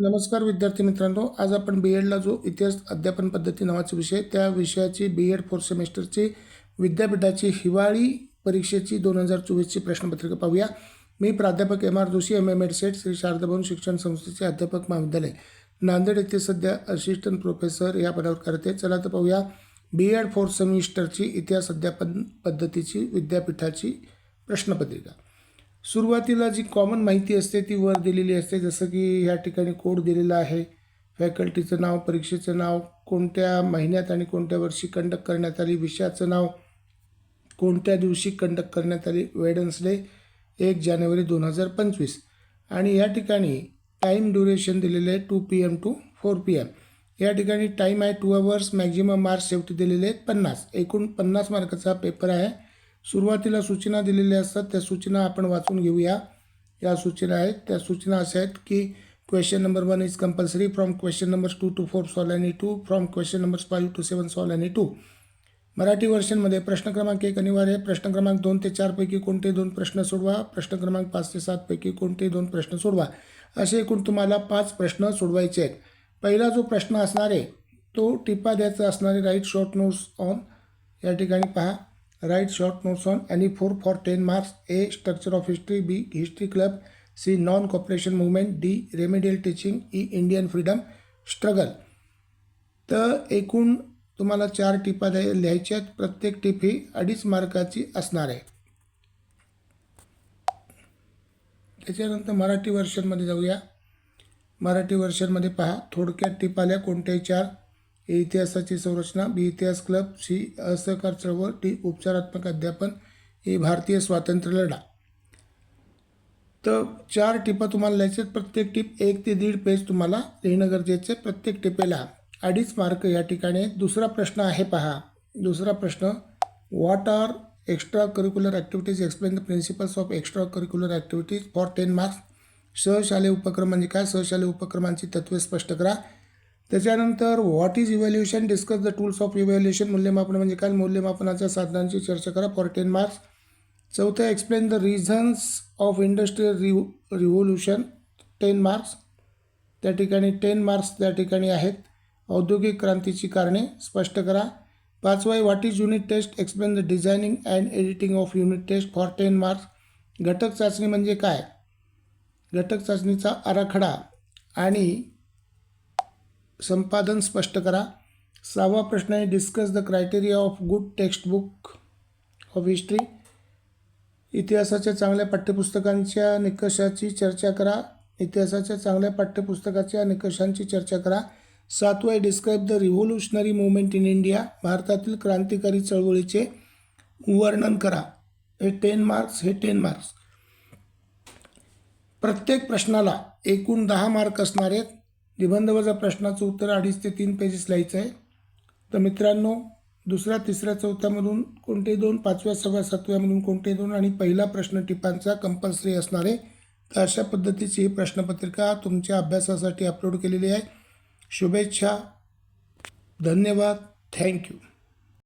नमस्कार विद्यार्थी मित्रांनो आज आपण बी एडला जो इतिहास अध्यापन पद्धती नावाचा विषय त्या विषयाची बी एड फोर्थ सेमेस्टरची विद्यापीठाची हिवाळी परीक्षेची दोन हजार चोवीसची प्रश्नपत्रिका पाहूया. मी प्राध्यापक M R Joshi M M Ed SET Shri Sharadabhavan शिक्षण संस्थेचे अध्यापक महाविद्यालय. नांदेड येथे सध्या असिस्टंट प्रोफेसर या पदावर करते. चला तर पाहूया. बी एड फोर्थ सेमिस्टरची इतिहास अध्यापन पद्धतीची विद्यापीठाची प्रश्नपत्रिका. सुरुवातीला जी कॉमन माहिती असते ती वर दिलेली असते. जसं की ह्या ठिकाणी कोड दिलेला आहे. फॅकल्टीचं नाव परीक्षेचं नाव कोणत्या महिन्यात आणि कोणत्या वर्षी कंडक्ट करण्यात आली विषयाचं नाव कोणत्या दिवशी कंडक्ट करण्यात आली वेडन्सडे एक जानेवारी दोन हजार पंचवीस. आणि या ठिकाणी टाईम ड्युरेशन दिलेलं आहे two P M to four P M या ठिकाणी टाईम आहे टू अवर्स मॅक्झिमम मार्क्स शेवटी दिलेले आहेत पन्नास. एकूण पन्नास मार्काचा पेपर आहे. सुरुवातीला सूचना दिलेल्या असतात. त्या सूचना आपण वाचून घेऊया. या सूचना आहेत. त्या सूचना अशा आहेत की question number one is compulsory from question number two to four solve आणि two from question number five to seven solve आणि टू मराठी वर्षांमध्ये प्रश्न क्रमांक एक अनिवार्य आहे. प्रश्न क्रमांक दोन ते चारपैकी कोणते दोन प्रश्न सोडवा? प्रश्न क्रमांक पाच ते सातपैकी कोणते दोन प्रश्न सोडवा? असे एकूण तुम्हाला पाच प्रश्न सोडवायचे आहेत. पहिला जो प्रश्न असणार आहे तो टिपा द्यायचा असणारे राईट शॉर्ट नोट्स ऑन या ठिकाणी पहा. Write short notes on any four for ten marks A structure of history B history club C non cooperation movement D remedial teaching E Indian freedom struggle तर एकूण तुम्हाला चार टिपा द्याय लिहायच्या आहेत. प्रत्येक टिप ही अडीच मार्काची असणार आहे. त्याच्यानंतर मराठी वर्षनमध्ये जाऊया. मराठी वर्षनमध्ये पहा. थोडक्यात टिप आल्या. कोणत्याही चार. ए इतिहासाची संरचना बी इतिहास क्लब सी असहकार चळवळ डी उपचारात्मक अध्यापन ए भारतीय स्वातंत्र्य लढा. तर चार टिपा तुम्हाला लिहायचे प्रत्येक टिप एक ते दीड पेज तुम्हाला लिहिणं गरजेचं आहे. प्रत्येक टिपेला अडीच मार्क या ठिकाणी. दुसरा प्रश्न आहे पहा. दुसरा प्रश्न what are extra curricular activities explain the principles of extra curricular activities for ten marks सहशालेय उपक्रम म्हणजे काय? सहशालेय उपक्रमांची तत्त्वे स्पष्ट करा. त्याच्यानंतर what is evaluation discuss the tools of evaluation मूल्यमापन म्हणजे काय? मूल्यमापनाच्या साधनांची चर्चा करा. फॉर टेन मार्क्स चौथं explain the reasons of industrial rev revolution ten marks त्या ठिकाणी टेन मार्क्स त्या ठिकाणी आहेत. औद्योगिक क्रांतीची कारणे स्पष्ट करा. पाचवा आहे what is unit test explain the designing and editing of unit test for ten marks घटक चाचणी म्हणजे काय? घटक चाचणीचा आराखडा आणि संपादन स्पष्ट करा. सहावा प्रश्न आहे discuss the criteria of good text book of history इतिहासाच्या चांगल्या पाठ्यपुस्तकांच्या निकषाची चर्चा करा. इतिहासाच्या चांगल्या पाठ्यपुस्तकाच्या निकषांची चर्चा करा. सातवा आहे describe the revolutionary movement in India भारतातील क्रांतिकारी चळवळीचे वर्णन करा. हे टेन मार्क्स हे टेन मार्क्स प्रत्येक प्रश्नाला एकूण दहा मार्क असणार आहेत. निबंधवजा प्रश्नाचं उत्तर अडीच ते तीन पेजेस लिहायचं आहे. तर मित्रांनो दुसऱ्या तिसऱ्या चौथ्यामधून कोणते दोन पाचव्या सहाव्या सातव्यामधून कोणते दोन आणि पहिला प्रश्न टिपांचा कंपल्सरी असणार आहे. तर अशा पद्धतीची ही प्रश्नपत्रिका तुमच्या अभ्यासासाठी अपलोड केलेली आहे. शुभेच्छा. धन्यवाद. थँक्यू